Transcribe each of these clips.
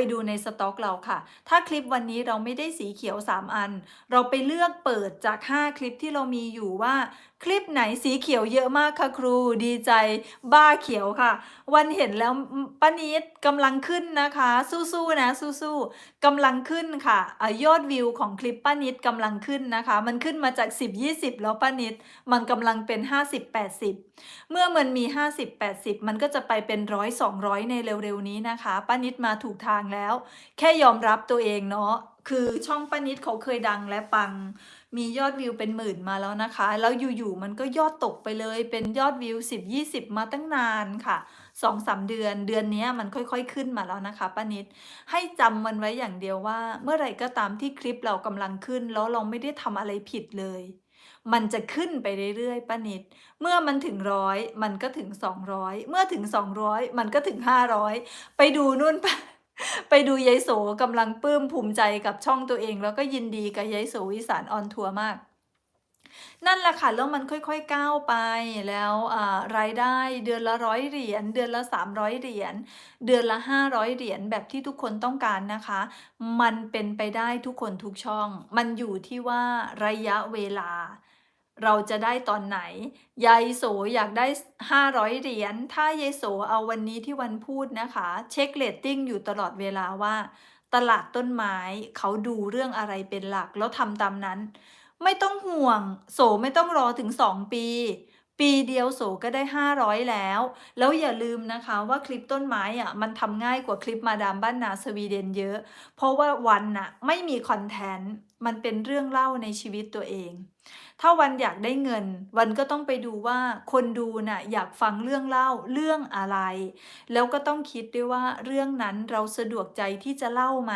ไปดูในสต็อกเราค่ะ ถ้าคลิปวันนี้เราไม่ได้สีเขียว 3 อัน เราไปเลือกเปิดจาก 5 คลิปที่เรามีอยู่ว่า คลิปไหนสีเขียวเยอะมากค่ะครูดีใจ บ้าเขียวค่ะ วันเห็นแล้วป้านิดกำลังขึ้นนะคะ สู้ๆนะสู้ๆกำลังขึ้นค่ะอยอดวิวของคลิปป้านิดกำลังขึ้นนะคะ มันขึ้นมาจาก 10 20 แล้วป้านิด มันกำลังเป็น 50 80 เมื่อมันมี 50 80 มันก็จะไปเป็นร้อย200 ในเร็วๆนี้นะคะป้านิดมาถูกทางแล้ว แค่ยอมรับตัวเองเนาะคือช่องป้านิดเขาเคยดังและปัง มียอดวิวเป็นหมื่นมาแล้วนะคะ แล้วอยู่ๆมันก็ยอดตกไปเลย เป็นยอดวิว 10 20 มาตั้งนานค่ะ2อสเดือนเดือนนี้มันค่อยๆขึ้นมาแล้วนะคะป้านิดให้จำมันไว้อย่างเดียวว่า เมื่อไหร่ก็ตามที่คลิปเรากำลังขึ้น แล้วเราไม่ได้ทำอะไรผิดเลยมันจะขึ้นไปเรื่อยๆป้านิด เมื่อมันถึงร้อยมันก็ถึง 200 เมื่อถึง 200 มันก็ถึง 500 ไปดูนู่นไป ไปดูยายโสกำลังปลื้มภูมิใจกับช่องตัวเอง แล้วก็ยินดีกับยายโสวิสานออนทัวร์มาก นั่นแหละค่ะแล้วมันค่อยๆก้าวไปแล้วรายได้เดือนละร้อยเหรียญเดือนละ 300 เหรียญเดือนละ 500 เหรียญแบบที่ทุกคนต้องการนะคะ มันเป็นไปได้ทุกคนทุกช่อง มันอยู่ที่ว่าระยะเวลา เราจะได้ตอนไหน ยายโสอยากได้ 500 เหรียญ ถ้ายายโสเอาวันนี้ที่วันพูดนะคะ เช็คเรตติ้งอยู่ตลอดเวลาว่า ตลาดต้นไม้เขาดูเรื่องอะไรเป็นหลักแล้วทำตามนั้น ไม่ต้องห่วง โสไม่ต้องรอถึง 2 ปี ปีเดียวโสก็ได้ 500 แล้ว แล้วอย่าลืมนะคะว่าคลิปต้นไม้อะมันทำง่ายกว่าคลิปมาดามบ้านนาสวีเดนเยอะ เพราะว่าวันน่ะไม่มีคอนเทนต์ มันเป็นเรื่องเล่าในชีวิตตัวเอง ถ้าวันอยากได้เงิน วันก็ต้องไปดูว่าคนดูน่ะอยากฟังเรื่องเล่าเรื่องอะไร แล้วก็ต้องคิดด้วยว่าเรื่องนั้นเราสะดวกใจที่จะเล่าไหม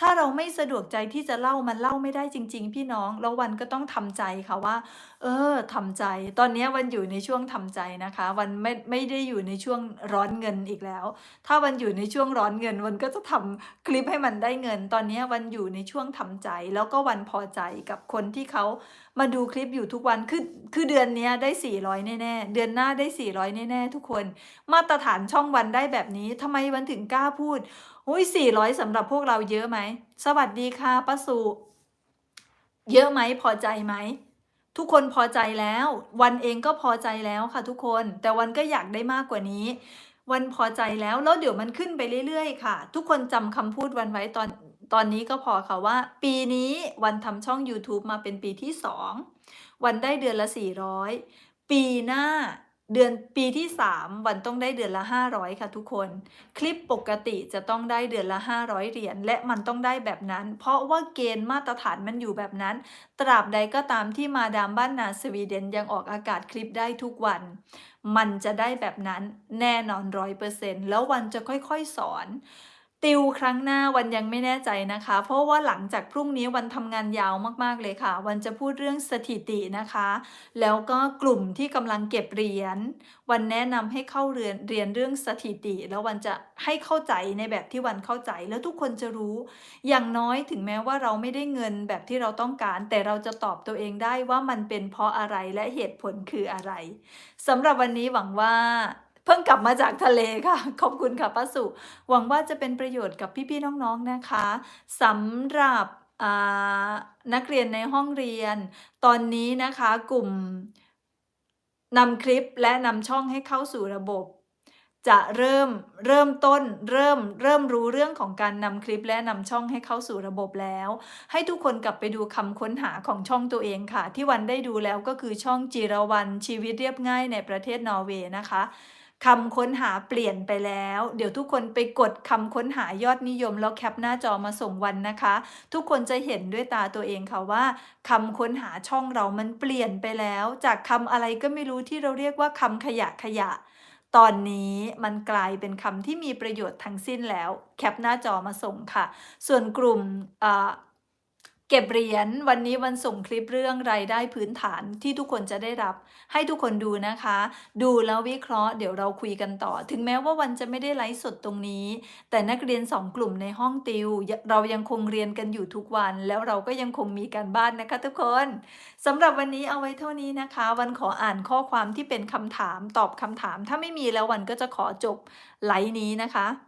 ถ้าเราไม่สะดวกใจที่จะเล่ามันเล่าไม่ได้จริง ๆ พี่น้องแล้ววันก็ต้องทำใจค่ะว่า เออทำใจ ตอนนี้วันอยู่ในช่วงทำใจนะคะ วันไม่ไม่ได้อยู่ในช่วงร้อนเงินอีกแล้ว ถ้าวันอยู่ในช่วงร้อนเงินวันก็จะทำคลิปให้มันได้เงิน ตอนนี้วันอยู่ในช่วงทำใจ แล้วก็วันพอใจกับคนที่เขามาดูคลิปลิปอยู่ทุกวันคือคือเดือนนี้ได้ 400 แน่ๆ เดือนหน้าได้ 400 แน่ๆ ทุกคน มาตรฐานช่องวันได้แบบนี้ทำไมวันถึงกล้าพูดอุ้ย400สำหรับพวกเราเยอะไหม สวัสดีค่ะป้าสุเยอะไหมพอใจไหมทุกคนพอใจแล้ว วันเองก็พอใจแล้วค่ะทุกคน แต่วันก็อยากได้มากกว่านี้ วันพอใจแล้วแล้วเดี๋ยวมันขึ้นไปเรื่อยๆ ค่ะ ทุกคนจำคำพูดวันไว้ตอน ตอนนี้ก็พอค่ะว่า ปีนี้วันทำช่อง YouTube มาเป็นปีที่ 2 วันได้เดือนละ 400 ปีหน้าเดือนปีที่ 3 วันต้องได้เดือนละ 500 ค่ะทุกคน คลิปปกติจะต้องได้เดือนละ 500 เหรียญและมันต้องได้แบบนั้น เพราะว่าเกณฑ์มาตรฐานมันอยู่แบบนั้น ตราบใดก็ตามที่มาดามบ้านนาสวีเดนยังออกอากาศคลิปได้ทุกวัน มันจะได้แบบนั้นแน่นอนร้อยเปอร์เซ็นต์แล้ววันจะค่อยๆสอน ติวครั้งหน้าวันยังไม่แน่ใจนะคะ เพราะว่าหลังจากพรุ่งนี้วันทำงานยาวมากๆเลยค่ะ วันจะพูดเรื่องสถิตินะคะ แล้วก็กลุ่มที่กำลังเก็บเหรียญวันแนะนำให้เข้าเรียนเรียนเรื่องสถิติ แล้ววันจะให้เข้าใจในแบบที่วันเข้าใจ แล้วทุกคนจะรู้ อย่างน้อยถึงแม้ว่าเราไม่ได้เงินแบบที่เราต้องการ แต่เราจะตอบตัวเองได้ว่ามันเป็นเพราะอะไรและเหตุผลคืออะไรสำหรับวันนี้หวังว่า พิ่งกลับมาจากทะเลค่ะ ขอบคุณค่ะป้าสุ หวังว่าจะเป็นประโยชน์กับพี่ๆน้องๆนะคะสำหรับนักเรียนในห้องเรียน ตอนนี้นะคะกลุ่มนำคลิปและนำช่องให้เข้าสู่ระบบ จะเริ่มเริ่มต้นเริ่มเริ่มรู้เรื่องของการนำคลิปและนำช่องให้เข้าสู่ระบบแล้ว ให้ทุกคนกลับไปดูคำค้นหาของช่องตัวเองค่ะ ที่วันได้ดูแล้วก็คือช่องจิรวรรณชีวิตเรียบง่ายในประเทศนอร์เวย์นะคะ คำค้นหาเปลี่ยนไปแล้ว เดี๋ยวทุกคนไปกดคำค้นหายอดนิยม แล้วแคปหน้าจอมาส่งวันนะคะ ทุกคนจะเห็นด้วยตาตัวเองค่ะว่าคำค้นหาช่องเรามันเปลี่ยนไปแล้ว จากคำอะไรก็ไม่รู้ที่เราเรียกว่าคำขยะขยะ ตอนนี้มันกลายเป็นคำที่มีประโยชน์ทั้งสิ้นแล้ว แคปหน้าจอมาส่งค่ะ ส่วนกลุ่มอ่า เก็บเหรียญวันนี้วันส่งคลิปเรื่องรายได้พื้นฐานที่ทุกคนจะได้รับ ให้ทุกคนดูนะคะ ดูแล้ววิเคราะห์เดี๋ยวเราคุยกันต่อ ถึงแม้ว่าวันจะไม่ได้ไลฟ์สดตรงนี้ แต่นักเรียนสองกลุ่มในห้องติว เรายังคงเรียนกันอยู่ทุกวัน แล้วเราก็ยังคงมีการบ้านนะคะทุกคนสำหรับวันนี้เอาไว้เท่านี้นะคะ วันขออ่านข้อความที่เป็นคำถามตอบคำถาม ถ้าไม่มีแล้ววันก็จะขอจบไลฟ์นี้นะคะ